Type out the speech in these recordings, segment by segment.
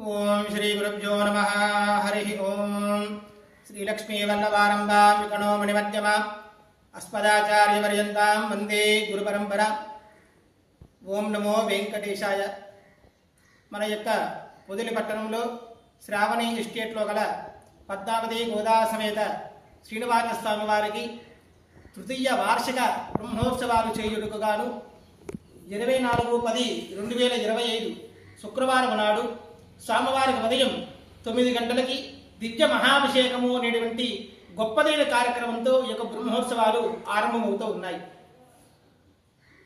ఓం శ్రీ గురుభ్యో నమ హరి ఓం శ్రీలక్ష్మీవల్లవారంభాం వికణో మణిమధ్యమ అస్మదాచార్యపర్యంతాం వందే గురుపరంపర ఓం నమో వెంకటేశాయ మన యొక్క పొదిలి పట్టణంలో శ్రావణి ఎస్టేట్లో గల పద్మావతి గోదా సమేత శ్రీనివాసస్వామి వారికి తృతీయ వార్షిక బ్రహ్మోత్సవాలు చేయుటకు గాను ఇరవై నాలుగు పది రెండు వేల ఇరవై ఐదు శుక్రవారం నాడు స్వామివారికి ఉదయం తొమ్మిది గంటలకి దివ్య మహాభిషేకము అనేటువంటి గొప్పదైన కార్యక్రమంతో ఈ యొక్క బ్రహ్మోత్సవాలు ఆరంభమవుతూ ఉన్నాయి.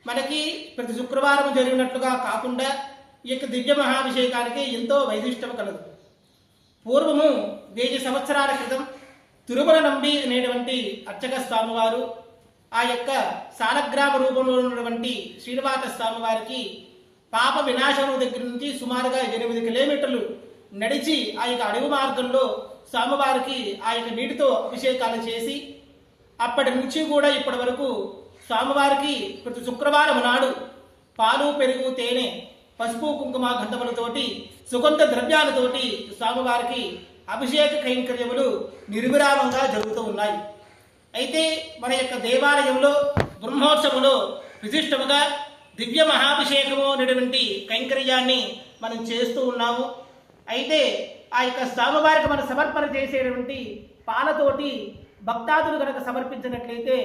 మనకి ప్రతి శుక్రవారం జరిగినట్లుగా కాకుండా ఈ యొక్క దివ్య మహాభిషేకానికి ఎంతో వైశిష్టం కలదు. పూర్వము వెయ్యి సంవత్సరాల క్రితం తిరుమల నంబి అనేటువంటి అర్చక స్వామివారు ఆ యొక్క సాలగ్రామ రూపంలో ఉన్నటువంటి శ్రీనివాస స్వామివారికి పాప వినాశనం దగ్గర నుంచి సుమారుగా ఎనిమిది కిలోమీటర్లు నడిచి ఆ యొక్క అడవి మార్గంలో స్వామివారికి ఆ యొక్క నీటితో అభిషేకాలు చేసి అప్పటి నుంచి కూడా ఇప్పటి వరకు స్వామివారికి ప్రతి శుక్రవారం నాడు పాలు పెరుగు తేనె పసుపు కుంకుమ గంధములతోటి సుగంధ ద్రవ్యాలతోటి స్వామివారికి అభిషేక కైంకర్యములు నిర్విరామంగా జరుగుతూ ఉన్నాయి. అయితే మన యొక్క దేవాలయంలో బ్రహ్మోత్సవంలో విశిష్టముగా దివ్య మహాభిషేకము అనేటువంటి కైంకర్యాన్ని మనం చేస్తూ ఉన్నాము. అయితే ఆ యొక్క స్వామివారికి మనం సమర్పణ చేసేటువంటి పాలతోటి భక్తాదులు కనుక సమర్పించినట్లయితే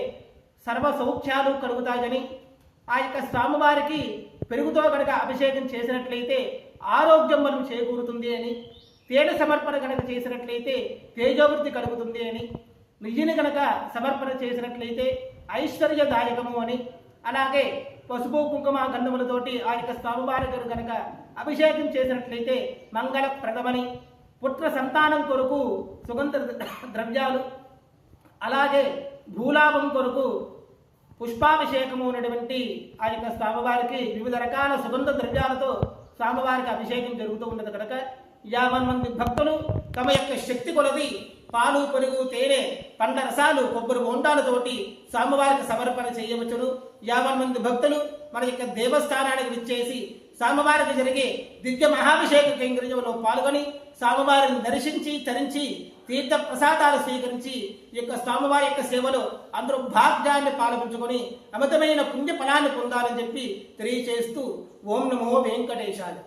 సర్వ సౌఖ్యాలు కలుగుతాయని ఆ యొక్క స్వామివారికి పెరుగుతో కనుక అభిషేకం చేసినట్లయితే ఆరోగ్యం మనం చేకూరుతుంది అని తేనె సమర్పణ కనుక చేసినట్లయితే తేజోవృద్ధి కలుగుతుంది అని నెయ్యిని కనుక సమర్పణ చేసినట్లయితే ఐశ్వర్యదాయకము అని అలాగే పసుపు కుంకుమ గంధములతోటి ఆ యొక్క స్వామివారి గారు కనుక అభిషేకం చేసినట్లయితే మంగళ మంగళప్రదమని పుత్ర సంతానం కొరకు సుగంధ ద్రవ్యాలు అలాగే భూలాభం కొరకు పుష్పాభిషేకము ఉన్నటువంటి ఆ యొక్క స్వామివారికి వివిధ రకాల సుగంధ ద్రవ్యాలతో స్వామివారికి అభిషేకం జరుగుతూ ఉన్నది. కనుక యావన్ మంది భక్తులు తమ యొక్క శక్తి కొలది పాలు పెరుగు తేనె పంట రసాలు కొబ్బరి బొండాలతోటి స్వామివారికి సమర్పణ చేయవచ్చును. యాభై మంది భక్తులు మన యొక్క దేవస్థానానికి విచ్చేసి స్వామివారికి జరిగే దివ్య మహాభిషేక కేంద్రంలో పాల్గొని స్వామివారిని దర్శించి తరించి తీర్థ ప్రసాదాలు స్వీకరించి ఈ యొక్క స్వామివారి యొక్క సేవలో అందరూ భాగ్యాన్ని పాల్పంచుకొని అమితమైన పుణ్య ఫలాన్ని పొందాలని చెప్పి తెలియచేస్తూ ఓం నమో వెంకటేశాలు